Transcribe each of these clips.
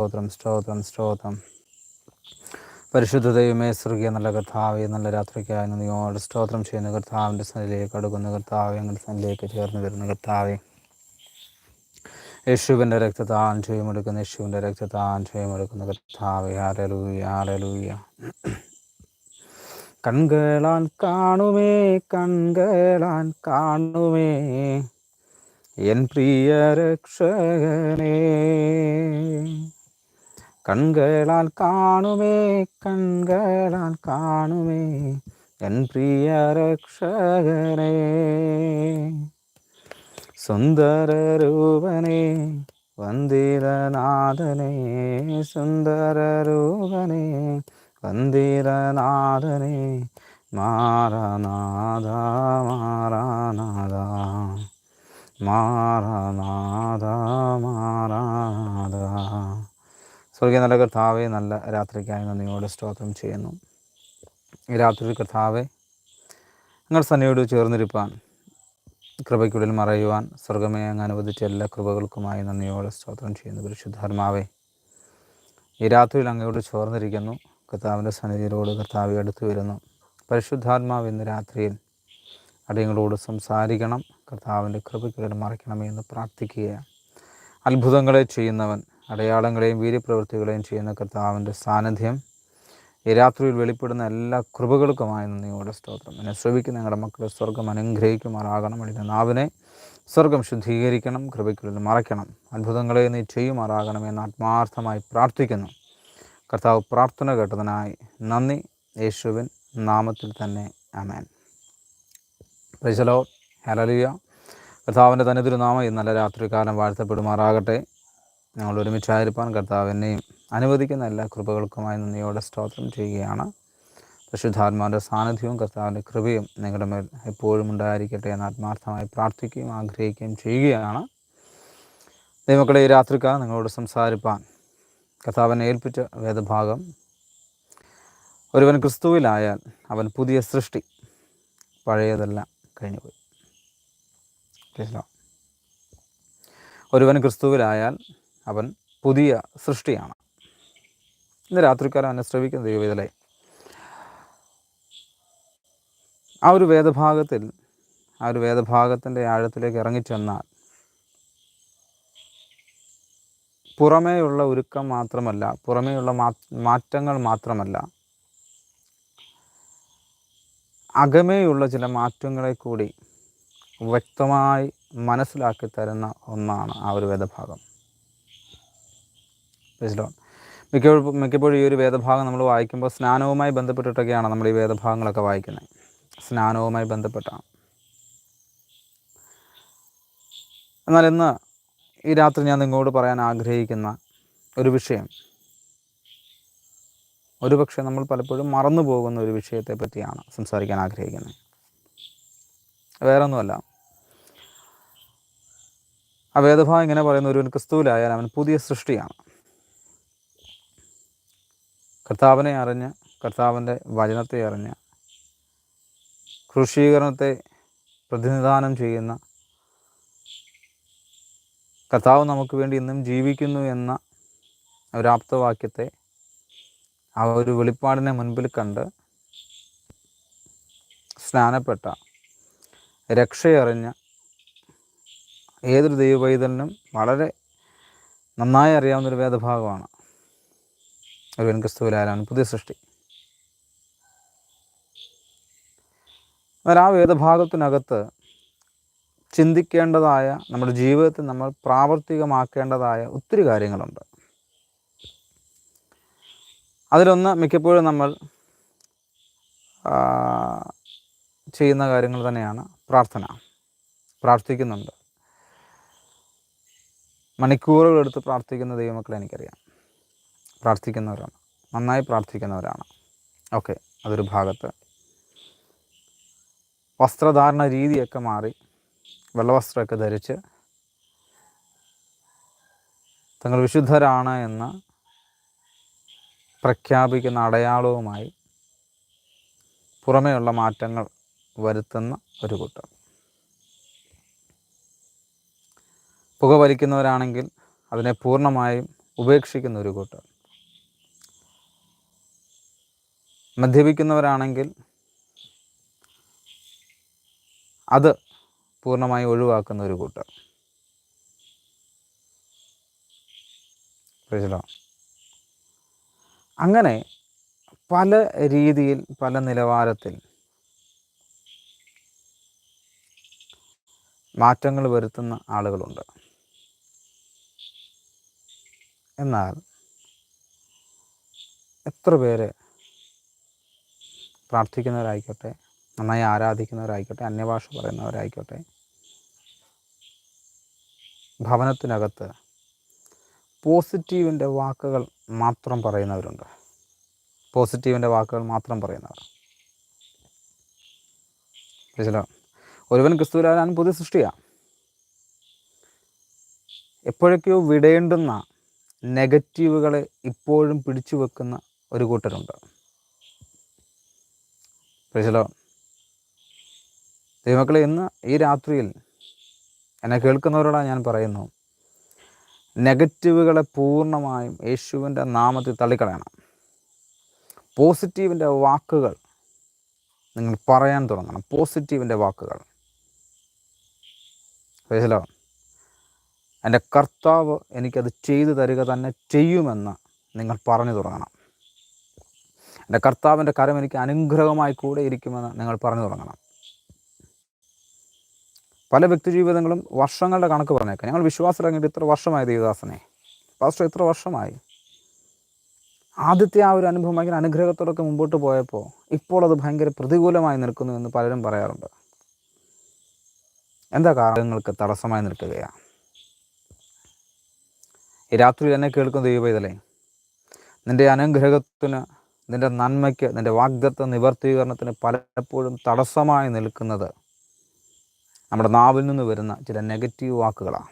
സ്തോത്രം സ്തോത്രം സ്തോത്രം. പരിശുദ്ധ ദൈവമേ സ്വർഗീയ നല്ല കർത്താവെ നല്ല രാത്രിക്കായി നിങ്ങളോട് സ്തോത്രം ചെയ്യുന്ന കർത്താവിന്റെ സന്നിധിയിലേക്ക് അടുക്കുന്ന കർത്താവെ ഞങ്ങളുടെ സന്നിധിയിലേക്ക് ചേർന്ന് വരുന്ന കർത്താവെ. യേശുവിന്റെ രക്തത്താൻ ചെയ്യുമെടുക്കുന്ന യേശുവിന്റെ രക്തത്താൻ ചെയ്യുമെടുക്കുന്ന കർത്താവെ. ആരലൂയ ആരലൂയ കാണുമേ കൺകളാൻ കാണുമേ. എൻ പ്രിയ രക്ഷകനേ. கண்களால் காணுமே கண்களால் காணுமே என் பிரிய ரக்ஷகரே. சுந்தர ரூபனே வந்திரநாதனே சுந்தர ரூபனே வந்திரநாதனே மாரநாதா மாரநாதா மாரநாதா மாரநாதா സ്വർഗീയ നല്ല കർത്താവെ നല്ല രാത്രിക്കായി നന്ദിയോടെ സ്തോത്രം ചെയ്യുന്നു. ഈ രാത്രി കർത്താവെ നിങ്ങൾ സന്നിയോട് ചേർന്നിരിപ്പാൻ കൃപയ്ക്കുള്ളിൽ മറയുവാൻ സ്വർഗമേ അങ്ങ് അനുവദിച്ച എല്ലാ കൃപകൾക്കുമായി നന്ദിയോടെ സ്തോത്രം ചെയ്യുന്നു. പരിശുദ്ധാത്മാവേ ഈ രാത്രിയിൽ അങ്ങയോട് ചേർന്നിരിക്കുന്നു. കർത്താവിന്റെ സന്നിധിയിലോട് കർത്താവ് അടുത്തു വരുന്നു. പരിശുദ്ധാത്മാവ് ഇന്ന് രാത്രിയിൽ അടിയങ്ങളോട് സംസാരിക്കണം. കർത്താവിന്റെ കൃപയ്ക്കുള്ളിൽ മറയ്ക്കണമേ എന്ന് പ്രാർത്ഥിക്കുകയാണ്. അത്ഭുതങ്ങളെ ചെയ്യുന്നവൻ അടയാളങ്ങളെയും വീര്യപ്രവൃത്തികളെയും ചെയ്യുന്ന കർത്താവിന്റെ സാന്നിധ്യം ഈ രാത്രിയിൽ വെളിപ്പെടുന്ന എല്ലാ കൃപകൾക്കുമായി നന്ദിയോടെ സ്തോത്രം. എന്നെ ശ്രമിക്കുന്ന ഞങ്ങളുടെ മക്കളെ സ്വർഗം അനുഗ്രഹിക്കുമാറാകണം. അടിയുടെ നാവിനെ സ്വർഗം ശുദ്ധീകരിക്കണം. കൃപയ്ക്കുള്ളിൽ മറയ്ക്കണം. അത്ഭുതങ്ങളെ നീ ചെയ്യുമാറാകണം എന്ന് ആത്മാർത്ഥമായി പ്രാർത്ഥിക്കുന്നു. കർത്താവ് പ്രാർത്ഥന കേട്ടതിനായി നന്ദി. യേശുവിൻ നാമത്തിൽ തന്നെ അമേൻ പ്രൈസലോ ഹലലിയ കർത്താവിന്റെ തന്നെ തിരുനാമം ഈ നല്ല രാത്രികാലം വാഴ്ത്തപ്പെടുമാറാകട്ടെ. ഞങ്ങൾ ഒരുമിച്ചായിരിക്കാൻ കർത്താവിനെയും അനുവദിക്കുന്ന എല്ലാ കൃപകൾക്കുമായി നന്ദിയോടെ സ്തോത്രം ചെയ്യുകയാണ്. പരിശുദ്ധാത്മാവിന്റെ സാന്നിധ്യവും കർത്താവിന്റെ കൃപയും നിങ്ങളുടെ മേൽ എപ്പോഴും ഉണ്ടായിരിക്കട്ടെ എന്ന് ആത്മാർത്ഥമായി പ്രാർത്ഥിക്കുകയും ആഗ്രഹിക്കുകയും ചെയ്യുകയാണ്. ദൈവക്കളെ ഈ രാത്രിക്കാർ നിങ്ങളോട് സംസാരിപ്പാൻ കർത്താവിനെ ഏൽപ്പിച്ച വേദഭാഗം. ഒരുവൻ ക്രിസ്തുവിലായാൽ അവൻ പുതിയ സൃഷ്ടി പഴയതെല്ലാം കഴിഞ്ഞുപോയി. ഒരുവൻ ക്രിസ്തുവിലായാൽ അവൻ പുതിയ സൃഷ്ടിയാണ്. ഇന്ന് രാത്രിക്കാലം എന്നെ ശ്രവിക്കുന്ന ദൈവവിതലെ ആ ഒരു വേദഭാഗത്തിൽ ആ ഒരു വേദഭാഗത്തിന്റെ ആഴത്തിലേക്ക് ഇറങ്ങിച്ചെന്നാൽ പുറമേയുള്ള ഒരുക്കം മാത്രമല്ല പുറമേയുള്ള മാറ്റങ്ങൾ മാത്രമല്ല അകമേയുള്ള ചില മാറ്റങ്ങളെ കൂടി വ്യക്തമായി മനസ്സിലാക്കി തരുന്ന ഒന്നാണ് ആ ഒരു വേദഭാഗം. മനസ്സിലാവും മിക്കപ്പോഴും മിക്കപ്പോഴും ഈ ഒരു വേദഭാഗം നമ്മൾ വായിക്കുമ്പോൾ സ്നാനവുമായി ബന്ധപ്പെട്ടിട്ടൊക്കെയാണ് നമ്മൾ ഈ വേദഭാഗങ്ങളൊക്കെ വായിക്കുന്നത്. സ്നാനവുമായി ബന്ധപ്പെട്ടാണ്. എന്നാൽ ഇന്ന് ഈ രാത്രി ഞാൻ നിങ്ങളോട് പറയാൻ ആഗ്രഹിക്കുന്ന ഒരു വിഷയം ഒരുപക്ഷെ നമ്മൾ പലപ്പോഴും മറന്നു പോകുന്ന ഒരു വിഷയത്തെ പറ്റിയാണ് സംസാരിക്കാൻ ആഗ്രഹിക്കുന്നത്. വേറെ ഒന്നുമല്ല ആ വേദഭാഗം ഇങ്ങനെ പറയുന്ന ഒരു ക്രിസ്തുവിലായാൽ അവൻ പുതിയ സൃഷ്ടിയാണ്. കർത്താവിനെ അറിഞ്ഞ് കർത്താവിന്റെ വചനത്തെ അറിഞ്ഞ് കൃഷീകരണത്തെ പ്രതിനിധാനം ചെയ്യുന്ന കർത്താവ് നമുക്ക് വേണ്ടി ഇന്നും ജീവിക്കുന്നു എന്ന ഒരാപ്തവാക്യത്തെ ആ ഒരു വെളിപ്പാടിനെ മുൻപിൽ കണ്ട് സ്നാനപ്പെട്ട രക്ഷയറിഞ്ഞ ഏതൊരു ദൈവപൈതലിനും വളരെ നന്നായി അറിയാവുന്നൊരു വേദഭാഗമാണ്. ഒരു വെൻക്രിസ്തുവിലായാലും പുതിയ സൃഷ്ടി. എന്നാൽ ആ വേദഭാഗത്തിനകത്ത് ചിന്തിക്കേണ്ടതായ നമ്മുടെ ജീവിതത്തിൽ നമ്മൾ പ്രാവർത്തികമാക്കേണ്ടതായ ഒത്തിരി കാര്യങ്ങളുണ്ട്. അതിലൊന്ന് മിക്കപ്പോഴും നമ്മൾ ചെയ്യുന്ന കാര്യങ്ങൾ തന്നെയാണ് പ്രാർത്ഥന. പ്രാർത്ഥിക്കുന്നുണ്ട്. മണിക്കൂറുകൾ എടുത്ത് പ്രാർത്ഥിക്കുന്ന ദൈവമക്കളെ എനിക്കറിയാം. പ്രാർത്ഥിക്കുന്നവരാണ്. നന്നായി പ്രാർത്ഥിക്കുന്നവരാണ്. ഓക്കെ അതൊരു ഭാഗത്ത്. വസ്ത്രധാരണ രീതിയൊക്കെ മാറി വെള്ളവസ്ത്രമൊക്കെ ധരിച്ച് തങ്ങൾ വിശുദ്ധരാണ് എന്ന് പ്രഖ്യാപിക്കുന്ന അടയാളവുമായി പുറമേയുള്ള മാറ്റങ്ങൾ വരുത്തുന്ന ഒരു കൂട്ടം. പുക വലിക്കുന്നവരാണെങ്കിൽ അതിനെ പൂർണമായും ഉപേക്ഷിക്കുന്ന ഒരു കൂട്ടർ മദ്യപിക്കുന്നവരാണെങ്കിൽ അത് പൂർണമായി ഒഴിവാക്കുന്ന ഒരു കൂട്ടർ അങ്ങനെ പല രീതിയിൽ പല നിലവാരത്തിൽ മാറ്റങ്ങൾ വരുത്തുന്ന ആളുകളുണ്ട്. എന്നാൽ എത്ര പേര് പ്രാർത്ഥിക്കുന്നവരായിക്കോട്ടെ നന്നായി ആരാധിക്കുന്നവരായിക്കോട്ടെ അന്യഭാഷ പറയുന്നവരായിക്കോട്ടെ ഭവനത്തിനകത്ത് പോസിറ്റീവിന്റെ വാക്കുകൾ മാത്രം പറയുന്നവരുണ്ട്. പോസിറ്റീവിന്റെ വാക്കുകൾ മാത്രം പറയുന്നവർ. മനസ്സിലോ ഒരുവൻ ക്രിസ്തുവിലാകാൻ പുതിയ സൃഷ്ടിയാണ് എപ്പോഴൊക്കെയോ വിടേണ്ടുന്ന നെഗറ്റീവുകളെ ഇപ്പോഴും പിടിച്ചു വെക്കുന്ന ഒരു കൂട്ടരുണ്ട്. പ്രശ്നോ ദൈവമക്കളെ ഇന്ന് ഈ രാത്രിയിൽ എന്നെ കേൾക്കുന്നവരോടാണ് ഞാൻ പറയുന്നു നെഗറ്റീവുകളെ പൂർണമായും യേശുവിന്റെ നാമത്തിൽ തള്ളിക്കളയണം. പോസിറ്റീവിന്റെ വാക്കുകൾ നിങ്ങൾ പറയാൻ തുടങ്ങണം. പോസിറ്റീവിന്റെ വാക്കുകൾ. മനസ്സിലോ എന്റെ കർത്താവ് എനിക്കത് ചെയ്തു തരിക തന്നെ ചെയ്യുമെന്ന് നിങ്ങൾ പറഞ്ഞു തുടങ്ങണം. എന്റെ കർത്താവിന്റെ കരം എനിക്ക് അനുഗ്രഹമായി കൂടെ ഇരിക്കുമെന്ന് നിങ്ങൾ പറഞ്ഞു തുടങ്ങണം. പല വ്യക്തിജീവിതങ്ങളും വർഷങ്ങളുടെ കണക്ക് പറഞ്ഞേക്കാം. ഞങ്ങൾ വിശ്വാസം ഇറങ്ങിയിട്ട് ഇത്ര വർഷമായി ദേവദാസനെ. പാസ്റ്റർ ഇത്ര വർഷമായി. ആദ്യത്തെ ആ ഒരു അനുഭവം ഭയങ്കര അനുഗ്രഹത്തോടൊക്കെ മുമ്പോട്ട് പോയപ്പോൾ ഇപ്പോൾ അത് ഭയങ്കര പ്രതികൂലമായി നിൽക്കുന്നു എന്ന് പലരും പറയാറുണ്ട്. എന്താ കാര്യങ്ങൾക്ക് തടസ്സമായി നിൽക്കുകയാണ്. ഈ രാത്രി എന്നെ കേൾക്കുന്ന ദൈവപൈതലേ നിന്റെ അനുഗ്രഹത്തിന് നിന്റെ നന്മയ്ക്ക് നിന്റെ വാഗ്ദത്ത നിവർത്തീകരണത്തിന് പലപ്പോഴും തടസ്സമായി നിൽക്കുന്നത് നമ്മുടെ നാവിൽ നിന്ന് വരുന്ന ചില നെഗറ്റീവ് വാക്കുകളാണ്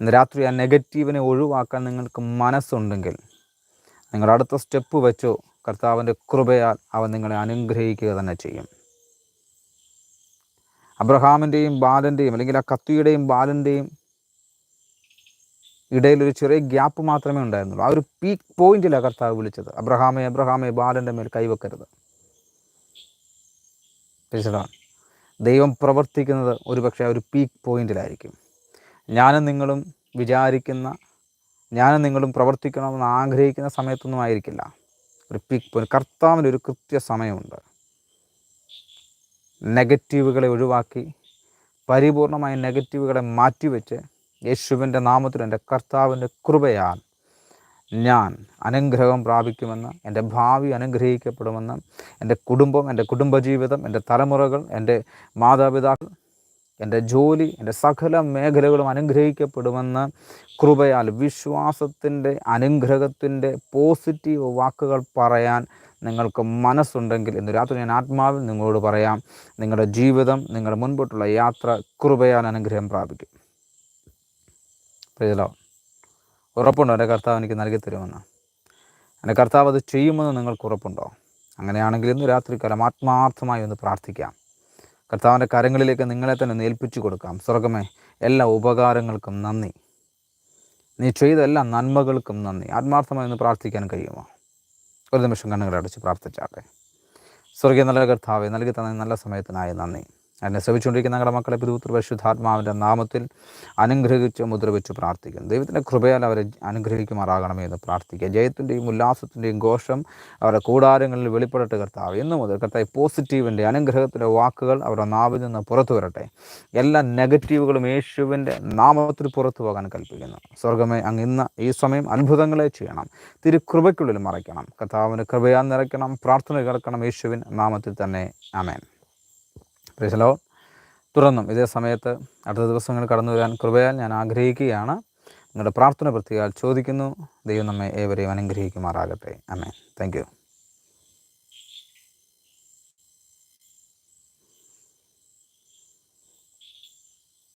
ഇന്ന് രാത്രി ആ നെഗറ്റീവിനെ ഒഴിവാക്കാൻ നിങ്ങൾക്ക് മനസ്സുണ്ടെങ്കിൽ നിങ്ങളുടെ അടുത്ത സ്റ്റെപ്പ് വെച്ചോ കർത്താവിന്റെ കൃപയാൽ അവൻ നിങ്ങളെ അനുഗ്രഹിക്കുക തന്നെ ചെയ്യും. അബ്രഹാമിന്റെയും ബാലന്റെയും അല്ലെങ്കിൽ ആ കത്തിയുടെയും ബാലന്റെയും ഇടയിൽ ഒരു ചെറിയ ഗ്യാപ്പ് മാത്രമേ ഉണ്ടായിരുന്നുള്ളൂ. ആ ഒരു പീക്ക് പോയിന്റിലാണ് കർത്താവ് വിളിച്ചത്. അബ്രഹാമെ അബ്രഹാമെ ബാലന്റെ മേൽ കൈവെക്കരുത്. ദൈവം പ്രവർത്തിക്കുന്നത് ഒരുപക്ഷെ ഒരു പീക്ക് പോയിന്റിലായിരിക്കും ഞാനും നിങ്ങളും വിചാരിക്കുന്ന ഞാനും നിങ്ങളും പ്രവർത്തിക്കണമെന്ന് ആഗ്രഹിക്കുന്ന സമയത്തൊന്നും ആയിരിക്കില്ല. ഒരു പീക്ക് പോയിന്റ് കർത്താവിന്റെ ഒരു കൃത്യ സമയമുണ്ട്. നെഗറ്റീവുകളെ ഒഴിവാക്കി പരിപൂർണമായ നെഗറ്റീവുകളെ മാറ്റിവെച്ച് യേശുവിന്റെ നാമത്തിൽ എന്റെ കർത്താവിന്റെ കൃപയാൽ ഞാൻ അനുഗ്രഹം പ്രാപിക്കുമെന്ന് എന്റെ ഭാവി അനുഗ്രഹിക്കപ്പെടുമെന്ന് എന്റെ കുടുംബം എന്റെ കുടുംബജീവിതം എന്റെ തലമുറകൾ എന്റെ മാതാപിതാക്കൾ എന്റെ ജോലി എന്റെ സകല മേഖലകളും അനുഗ്രഹിക്കപ്പെടുമെന്ന് കൃപയാൽ വിശ്വാസത്തിന്റെ അനുഗ്രഹത്തിന്റെ പോസിറ്റീവ് വാക്കുകൾ പറയാൻ നിങ്ങൾക്ക് മനസ്സുണ്ടെങ്കിൽ ഇന്ന് രാത്രി ഞാൻ ആത്മാവിൽ നിങ്ങളോട് പറയാം നിങ്ങളുടെ ജീവിതം നിങ്ങളുടെ മുൻപോട്ടുള്ള യാത്ര കൃപയാൽ അനുഗ്രഹം പ്രാപിക്കും. പ്രിയലോ ഉറപ്പുണ്ടോ. എന്റെ കർത്താവ് എനിക്ക് നൽകി തരുമെന്ന്. എന്റെ കർത്താവ് അത് ചെയ്യുമെന്ന് നിങ്ങൾക്ക് ഉറപ്പുണ്ടോ? അങ്ങനെയാണെങ്കിൽ ഇന്ന് രാത്രിക്കാലം ആത്മാർത്ഥമായി ഒന്ന് പ്രാർത്ഥിക്കാം. കർത്താവിന്റെ കരങ്ങളിലേക്ക് നിങ്ങളെ തന്നെ നേൽപ്പിച്ചു കൊടുക്കാം. സ്വർഗമേ എല്ലാ ഉപകാരങ്ങൾക്കും നന്ദി. നീ ചെയ്ത എല്ലാ നന്മകൾക്കും നന്ദി. ആത്മാർത്ഥമായി ഒന്ന് പ്രാർത്ഥിക്കാൻ കഴിയുമോ? ഒരു നിമിഷം കണ്ണുകളടച്ച് പ്രാർത്ഥിച്ചാട്ടെ. സ്വർഗീയ നല്ല കർത്താവെ നൽകി തന്ന നല്ല സമയത്തിനായി നന്ദി. എന്നെ ശ്രമിച്ചുകൊണ്ടിരിക്കുന്ന ഞങ്ങളുടെ മക്കളെ പുതുപുത്ര പരിശുദ്ധാത്മാവിന്റെ നാമത്തിൽ അനുഗ്രഹിച്ച് മുദ്രവെച്ച് പ്രാർത്ഥിക്കുന്നു. ദൈവത്തിന്റെ കൃപയാൽ അവരെ അനുഗ്രഹിക്കുമാറാകണമേ എന്ന് പ്രാർത്ഥിക്കുക. ജയത്തിന്റെയും ഉല്ലാസത്തിന്റെയും ഘോഷം അവരുടെ കൂടാരങ്ങളിൽ വെളിപ്പെടട്ടെ കർത്താവ്. ഇന്നു മുതൽ കർത്താവ് പോസിറ്റീവിന്റെ അനുഗ്രഹത്തിന്റെ വാക്കുകൾ അവരുടെ നാവിൽ നിന്ന് പുറത്തു വരട്ടെ. എല്ലാ നെഗറ്റീവുകളും യേശുവിന്റെ നാമത്തിൽ പുറത്തു പോകാൻ കൽപ്പിക്കുന്നു. സ്വർഗമേ അങ്ങ് ഇന്ന് ഈ സമയം അത്ഭുതങ്ങളെ ചെയ്യണം. തിരുകൃപയ്ക്കുള്ളിൽ മറയ്ക്കണം. കർത്താവിന് കൃപയാൽ നിറയ്ക്കണം. പ്രാർത്ഥന കിടക്കണം യേശുവിൻ നാമത്തിൽ തന്നെ. അമേൻ പ്രിയലോ തുറന്നും. ഇതേ സമയത്ത് അടുത്ത ദിവസങ്ങൾ കടന്നു വരാൻ കൃപയാൽ ഞാൻ ആഗ്രഹിക്കുകയാണ്. നിങ്ങളുടെ പ്രാർത്ഥന പ്രത്യേകാൽ ചോദിക്കുന്നു. ദൈവം നമ്മെ ഏവരെയും അനുഗ്രഹിക്കുമാറാകട്ടെ. അമ്മേ താങ്ക്